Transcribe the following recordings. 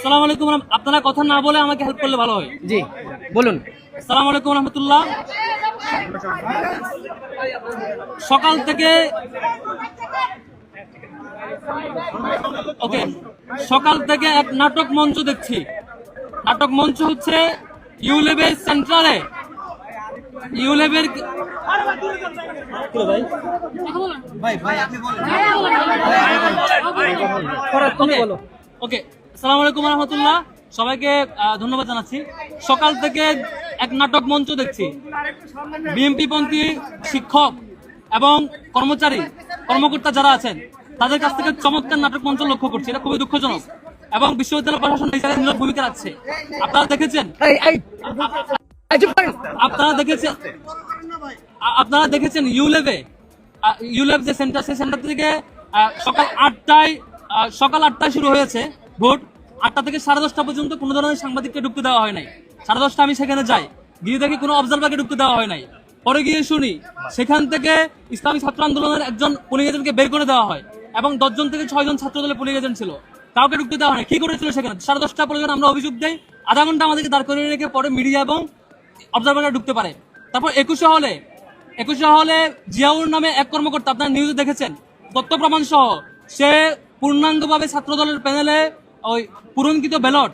আসসালামু আলাইকুম আপনারা কথা না বলে আমাকে হেল্প করলে ভালো হয়। জি বলুন। আসসালামু আলাইকুম রহমতুল্লাহ। সকাল থেকে ওকে সকাল থেকে এক নাটক মঞ্চ দেখছি। নাটক মঞ্চ হচ্ছে ইউলেবের সেন্ট্রালে। ইউলেবের ওকে আসসালামু আলাইকুম রহমতুল্লাহ। সবাইকে ধন্যবাদ জানাচ্ছি। সকাল থেকে এক নাটক মঞ্চ দেখছি। বিএমপি পন্থী শিক্ষক এবং কর্মচারী কর্মকর্তা যারা আছেন তাদের কাছ থেকে চমৎকার নাটক মঞ্চ লক্ষ্য করছি। এটা খুবই দুঃখজনক এবং বিশ্ববিদ্যালয় প্রশাসন এই নীরব ভূমিকা রাখছে। আপনারা দেখেছেন। আপনারা দেখেছেন? আপনারা দেখেছেন ইউলেভে? ইউলেভ যে সেন্টার সেই সেন্টার থেকে সকাল আটটায় সকাল আটটায় শুরু হয়েছে ভোট। আটটা থেকে সাড়ে দশটা পর্যন্ত কোনো ধরনের সাংবাদিককে ঢুকতে দেওয়া হয় নাই। সাড়ে দশটা আমি সেখানে যাই। গিয়ে দেখি কোনো অবজারভারকে ঢুকতে দেওয়া হয় নাই। পরে গিয়ে শুনি, সেখান থেকে ইসলামী ছাত্র আন্দোলনের একজন পুলিশ এজেন্টকে বের করে দেওয়া হয় এবং দশজন থেকে ছয়জন ছাত্র দলের পুলিশ এজেন্ট ছিল। কাউকে ঢুকতে দেওয়া হয় কি করেছিল সেখানে? সাড়ে দশটা পর্যন্ত আমরা অভিযোগ দেই, আধা ঘণ্টা আমাদেরকে দাঁড় করে রেখে পরে মিডিয়া এবং অবজারভাররা ঢুকতে পারে। তারপর একুশে হলে একুশে হলে জিয়াউর নামে এক কর্মকর্তা, আপনার নিউজে দেখেছেন, তথ্য প্রমাণ সহ সে পূর্ণাঙ্গভাবে ছাত্র দলের প্যানেলে ওই পূরণকৃত ব্যালট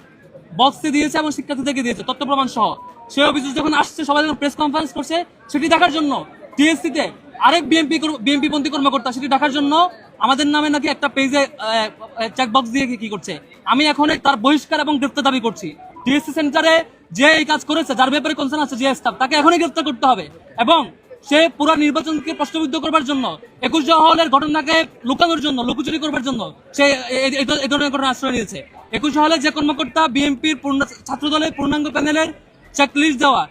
বক্সে দিয়েছে এবং শিক্ষার্থীদেরকে দিয়েছে, তথ্য প্রমাণ সহ। সে অভিযোগ যখন আসছে, সবাই যখন প্রেস কনফারেন্স করছে, সেটি দেখার জন্য টিএসসি তে আরেক বিএনপি বিএনপি পন্থী কর্মকর্তা, সেটি দেখার জন্য আমাদের নামে নাকি একটা পেজে চেকবক্স দিয়ে কি- করছে। আমি এখন তার বহিষ্কার এবং গ্রেপ্তার দাবি করছি। টিএসসি সেন্টারে যে এই কাজ করেছে, যার ব্যাপারে কনসার্ন আছে যে স্টাফ তাকে এখনই গ্রেপ্তার করতে হবে। এবং সে পুরো নির্বাচনকে প্রশ্নবিদ্ধ করবার জন্য, একুশ হলের ঘটনাকে লুকানোর জন্য, লুকোচুরি করবার জন্য সে এ- এ- এ- এ ধরনের ঘটনা আশ্রয় নিয়েছে। একুশ হলে যে কর্মকর্তা বিএনপির ছাত্র দলের পূর্ণাঙ্গ প্যানেলের চেকলিস্ট দেওয়া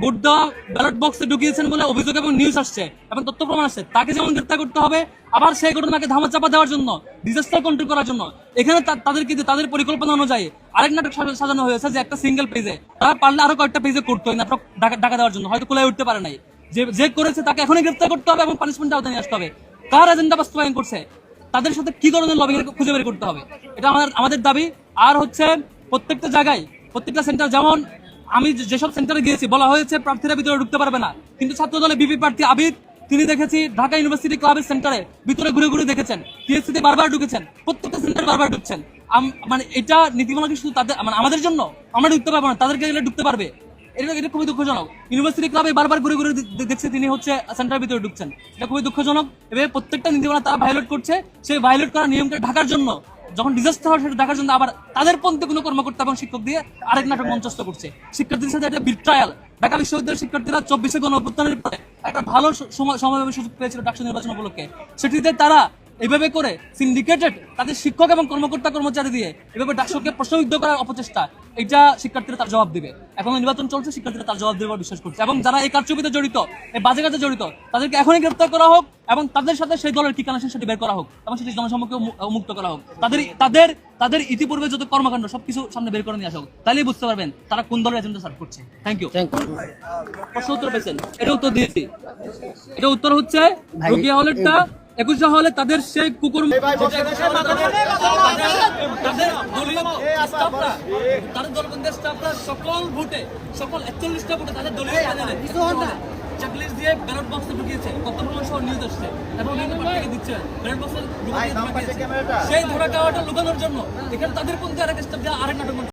ভোট দেওয়া ব্যালট বক্সে ঢুকিয়েছেন বলে অভিযোগ এবং নিউজ আসছে এবং তথ্য প্রমাণ আসছে। তাকে যেমন গ্রেপ্তার করতে হবে, আবার সেই ঘটনাকে ধামাচাপা দেওয়ার জন্য ডিজাস্টার কন্ট্রোল করার জন্য। এখানে তাদের কিন্তু, তাদের পরিকল্পনা অনুযায়ী আরেক নাটক সাজানো হয়েছে যে একটা সিঙ্গেল পেজে তারা পারলে আরও কয়েকটা পেজে করতো এই নাটক ঢাকা দেওয়ার জন্য, হয়তো কোলায় উঠতে পারে নাই। যে যে করেছে তাকে এখনই গ্রেপ্তার করতে হবে এবং পানিশমেন্ট আওতায় আসতে হবে। কার এজেন্ডা বাস্তবায়ন করছে? তাদের সাথে কি ধরনের লবিং খুঁজে বের করতে হবে? এটা আমাদের আমাদের দাবি। আর হচ্ছে, প্রত্যেকটা জায়গায়, প্রত্যেকটা সেন্টার যেমন আমি যেসব সেন্টারে গিয়েছি, বলা হয়েছে প্রার্থীরা ভিতরে ঢুকতে পারবে না। কিন্তু ছাত্র দলে বিপি প্রার্থী আবিদ, তিনি দেখেছি ঢাকা ইউনিভার্সিটি ক্লাবের সেন্টারে ভিতরে ঘুরে ঘুরে দেখেছেন। টিএসসিতে বারবার ঢুকেছেন। প্রত্যেকটা সেন্টারে বারবার ঢুকছেন। মানে এটা নীতিমালা কি শুধু তাদের মানে আমাদের জন্য? আমরা ঢুকতে পারব না, তাদেরকে গেলে ঢুকতে পারবে। এটা এটা খুবই দুঃখজনক। ইউনিভার্সিটি ক্লাবে বারবার ঘুরে ঘুরে দেখছে তিনি হচ্ছে ভিতরে ঢুকছেন। এটা খুবই দুঃখজনক। প্রত্যেকটা নীতিমালা তারা করছে। সেই নিয়মকে ঢাকার জন্য, যখন ডিজাস্টার হয় সেটা দেখার জন্য আবার তাদের পন্থে কোনো কর্মকর্তা এবং শিক্ষক দিয়ে আরেক নাটক মঞ্চস্থ করছে। শিক্ষার্থীদের সাথে একটা বিট্রায়াল ঢাকা বিশ্ববিদ্যালয়ের শিক্ষার্থীরা চব্বিশে গণ অভ্যুত্থানের পরে একটা ভালো সময় সুযোগ পেয়েছিল ডাকসু নির্বাচন উপলক্ষে। সেটিতে তারা এইভাবে করে সিন্ডিকেটেড তাদের শিক্ষক এবং কর্মকর্তা কর্মচারী দিয়ে এভাবে ডাকসুকে প্রশ্নবিদ্ধ করার অপচেষ্টা এটা শিক্ষার্থীরা তার জবাব দিবে। এখন নির্বাচন চলছে শিক্ষার্থীরা তার জবাব বলে বিশ্বাস করছে। এবং যারা এই কারচুপিতে জড়িত এই বাজে কাজে জড়িত তাদেরকে এখনই গ্রেপ্তার করা হোক এবং তাদের সাথে সেই দলের কি কানেকশন সেটি বের করা হোক এবং সেটি জনসম্মুখে মুক্ত করা হোক। তাদের তাদের তাদের ইতিপূর্বে যত কর্মকাণ্ড সবকিছু সামনে বের করে নিয়ে আসা হোক তাহলেই বুঝতে পারবেন তারা কোন দলের এজেন্ডা সার্ভ করছে। থ্যাংক ইউ থ্যাংক ইউ প্রশ্ন উত্তর পেয়েছেন। এটা উত্তর দিয়েছি। এটা উত্তর হচ্ছে রুকিয়া হলেরটা একুশে হলে তাদের সেই কুকুর তাদের স্টাফরা সকল ভোটে সকল একচল্লিশটা ভোটে তাদের দলীয় চেকলিস্ট দিয়ে ব্যালট বক্সে ঢুকিয়েছে কত সহ নিউজ আসছে। এবং বিভিন্ন প্রার্থীকে দিচ্ছে ব্যালট বক্সে সেই ধরা খাওয়াটা লুকানোর জন্য এখানে তাদের পন্থে আরেক স্টাফ দিয়ে আরেক নাটক